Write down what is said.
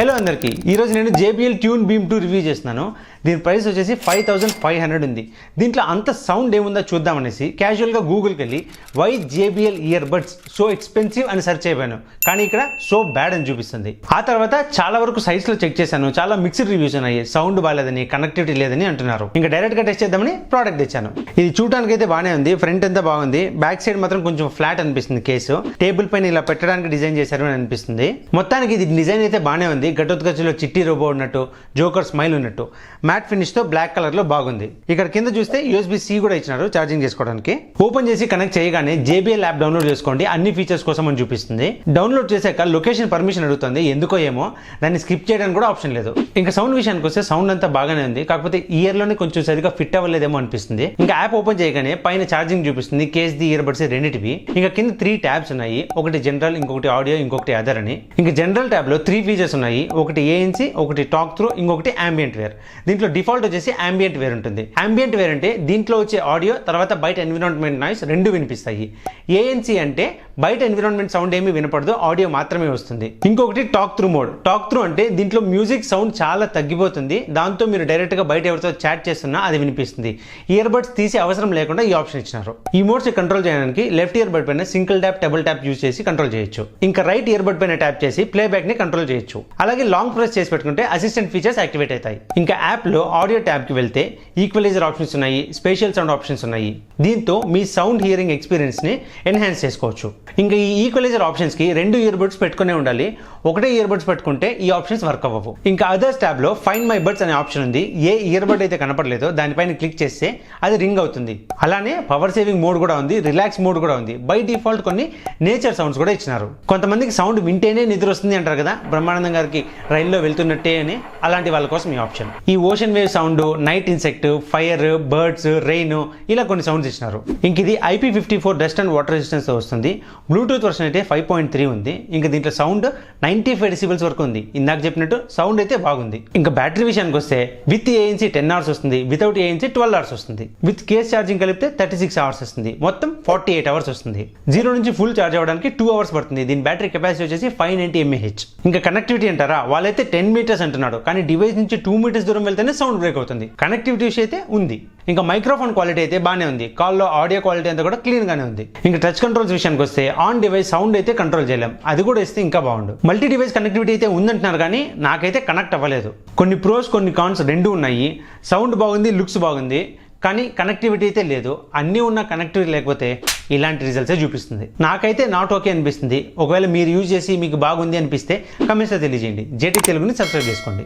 Hello అందరికీ. ఈరోజు నేను JBL tune beam two review చేస్తున్నాను. దీని ప్రైస్ వచ్చేసి ఫైవ్ థౌసండ్ ఫైవ్ హండ్రెడ్ ఉంది. దీంట్లో అంత సౌండ్ ఏముందో చూద్దామనేసి క్యాజువల్గా గూగుల్కి వెళ్ళి why JBL earbuds so expensive అని సెర్చ్ అయిపోయాను. కానీ ఇక్కడ సో బ్యాడ్ అని చూపిస్తుంది. ఆ తర్వాత చాలా వరకు సైజ్లో చెక్ చేశాను. చాలా మిక్స్డ్ రివ్యూస్ ఉన్నాయి. సౌండ్ బాగాలేదని కనెక్టివిటీ లేదని అంటున్నారు. ఇంకా డైరెక్ట్గా టెస్ట్ చేద్దామని ప్రోడక్ట్ తెచ్చాను. ఇది చూడడానికి అయితే బాగానే ఉంది. ఫ్రంట్ అంతా బాగుంది. బ్యాక్ సైడ్ మాత్రం కొంచెం ఫ్లాట్ అనిపిస్తుంది కేసు టేబుల్ పైన ఇలా పెట్టడానికి డిజైన్ చేశారు అని అనిపిస్తుంది. మొత్తానికి ఇది డిజైన్ అయితే బాగానే ఉంది. గట్టొత్తుకచ్చులో చిట్టి రోబో ఉన్నట్టు జోకర్ స్మైల్ ఉన్నట్టు. మ్యాట్ ఫినిష్తో బ్లాక్ కలర్లో బాగుంది. ఇక్కడ కింద చూస్తే యూఎస్బి సి కూడా ఇచ్చినారు ఛార్జింగ్ చేసుకోవడానికి. ఓపెన్ చేసి కనెక్ట్ చేయగానే జేబీఎల్ యాప్ డౌన్లోడ్ చేసుకోండి. అన్ని ఫీచర్స్ కోసం అని చూపిస్తుంది. డౌన్లోడ్ చేశాక లొకేషన్ పర్మిషన్ అడుగుతుంది. ఎందుకో ఏమో దాన్ని స్కిప్ చేయడానికి కూడా ఆప్షన్ లేదు. ఇంకా సౌండ్ విషయానికి వస్తే సౌండ్ అంతా బాగానే ఉంది. కాకపోతే ఇయర్లోనే కొంచెం సరిగా ఫిట్ అవ్వలేదేమో అనిపిస్తుంది. ఇంకా యాప్ ఓపెన్ చేయగానే పైన ఛార్జింగ్ చూపిస్తుంది. కేస్ ది ఇయర్ బడ్స్ రెండింటివి. ఇంకా కింద త్రీ ట్యాబ్స్ ఉన్నాయి. ఒకటి జనరల్ ఇంకొకటి ఆడియో ఇంకొకటి అదర్ అని. ఇంకా జనరల్ ట్యాబ్లో త్రీ ఫీచర్స్ ఉన్నాయి. ఒకటి ఏఎన్సీ ఒకటి టాక్ త్రూ ఇంకొకటి అంబియంట్ వేర్ దీంట్లో డిఫాల్ట్ వచ్చేసి అంబియంట్ వేర్ ఉంటుంది. అంబియంట్ వేర్ అంటే దీంట్లో వచ్చే ఆడియో తర్వాత బయట ఎన్విరాన్మెంట్ నాయిస్ రెండు వినిపిస్తాయి. ఏఎన్సీ అంటే బయట ఎన్విరాన్మెంట్ సౌండ్ ఏమీ వినపడదు ఆడియో మాత్రమే వస్తుంది. ఇంకొకటి talk through mode talk through అంటే దీంట్లో మ్యూజిక్ సౌండ్ చాలా తగ్గిపోతుంది. దాంతో మీరు డైరెక్ట్గా బయట ఎవరితో చాట్ చేస్తున్నా అది వినిపిస్తుంది. ఇయర్ బడ్స్ తీసే అవసరం లేకుండా ఈ ఆప్షన్ ఇచ్చినారు. ఈ మోడ్స్ కంట్రోల్ చేయడానికి లెఫ్ట్ ఇయర్ బడ్ పైన single tap double tap use చేసి కంట్రోల్ చేయొచ్చు. ఇంకా రైట్ ఇయర్ బడ్ పైన ట్యాప్ చేసి ప్లేబ్యాక్ని కంట్రోల్ చేయొచ్చు. అలాగే లాంగ్ ప్రెస్ చేసి పెట్టుకుంటే అసిస్టెంట్ ఫీచర్స్ యాక్టివేట్ అవుతాయి. ఇంకా యాప్లో ఆడియో ట్యాబ్కి వెళ్తే ఈక్వలైజర్ ఆప్షన్స్ ఉన్నాయి స్పెషల్ సౌండ్ ఆప్షన్స్ ఉన్నాయి. దీంతో మీ సౌండ్ హియరింగ్ ఎక్స్పీరియన్స్ని ఎన్హాన్స్ చేసుకోవచ్చు. ఇంకా ఈ ఈక్వలైజర్ ఆప్షన్స్కి రెండు ఇయర్ బడ్స్ పెట్టుకునే ఉండాలి. ఒకటే ఇయర్ బడ్స్ పెట్టుకుంటే ఈ ఆప్షన్స్ వర్క్ అవ్వవు. ఇంకా అదర్స్ ట్యాబ్లో ఫైన్ మై బడ్స్ అనే ఆప్షన్ ఉంది. ఏ ఇయర్ బడ్ అయితే కనపడలేదో దానిపైన క్లిక్ చేస్తే అది రింగ్ అవుతుంది. అలానే పవర్ సేవింగ్ మోడ్ కూడా ఉంది రిలాక్స్ మోడ్ కూడా ఉంది. బై డిఫాల్ట్ కొన్ని నేచర్ సౌండ్స్ కూడా ఇచ్చినారు. కొంతమందికి సౌండ్ వింటేనే నిద్ర వస్తుంది అంటారు కదా బ్రహ్మానందం గారికి రైల్లో వెళ్తున్నట్టే అని అలాంటి వాళ్ళ కోసం ఈ ఆప్షన్ ఈ ocean wave sound night insect fire birds rain ఇలా కొన్ని సౌండ్స్ ఇచ్చినారు. ఇంక ఇది IP fifty four dust and water resistance వస్తుంది. బ్లూటూత్ వర్షన్ అయితే ఫైవ్ పాయింట్ త్రీ ఉంది. ఇంకా దీంట్లో సౌండ్ నైంటీ ఫైవ్ డెసిబల్స్ వరకు ఉంది. ఇందాక చెప్పినట్టు సౌండ్ అయితే బాగుంది. ఇంకా బ్యాటరీ విషయానికి వస్తే విత్ ఏఎన్సీ టెన్ అవర్స్ వస్తుంది. వితౌట్ ఏఎన్సీ ట్వెల్వ్ అవర్స్ వస్తుంది. విత్ కేస్ ఛార్జింగ్ కలిపితే థర్టీ సిక్స్ అవర్స్ వస్తుంది. మొత్తం ఫార్టీ ఎయిట్ అవర్స్ వస్తుంది. జీరో నుంచి ఫుల్ ఛార్జ్ అవ్వడానికి టూ అవర్స్ పడుతుంది. దీని బ్యాటరీ కెపాసిటీ వచ్చేసి ఫైవ్ నైంటీ ఎంఏహెచ్ ఇంకా కనెక్టివిటీ అంటారా? వాళ్ళైతే టెన్ మీటర్స్ అంటున్నాడు కానీ డివైస్ నుంచి టూ మీటర్స్ దూరం వెళ్తేనే సౌండ్ బ్రేక్ అవుతుంది. కనెక్టివిటీ విషయం అయితే ఉంది. ఇంకా మైక్రోఫోన్ క్వాలిటీ అయితే బాగానే ఉంది. కాల్లో ఆడియో క్వాలిటీ అంతా కూడా క్లీన్ గానే ఉంది. ఇంకా టచ్ కంట్రోల్స్ విషయానికి వస్తే ఆన్ డివైస్ సౌండ్ అయితే కంట్రోల్ చేయలేం. అది కూడా ఇస్తే ఇంకా బాగుండు. మల్టీ డివైస్ కనెక్టివిటీ అయితే ఉందంటున్నారు కానీ నాకైతే కనెక్ట్ అవ్వలేదు. కొన్ని ప్రోస్ కొన్ని కాన్స్ రెండు ఉన్నాయి. సౌండ్ బాగుంది లుక్స్ బాగుంది కానీ కనెక్టివిటీ అయితే లేదు. అన్నీ ఉన్న కనెక్టివిటీ లేకపోతే ఇలాంటి రిజల్ట్సే చూపిస్తుంది. నాకైతే నాట్ ఓకే అనిపిస్తుంది. ఒకవేళ మీరు యూజ్ చేసి మీకు బాగుంది అనిపిస్తే కమెంట్స్లో తెలియజేయండి. జేటీ తెలుగుని సబ్స్క్రైబ్ చేసుకోండి.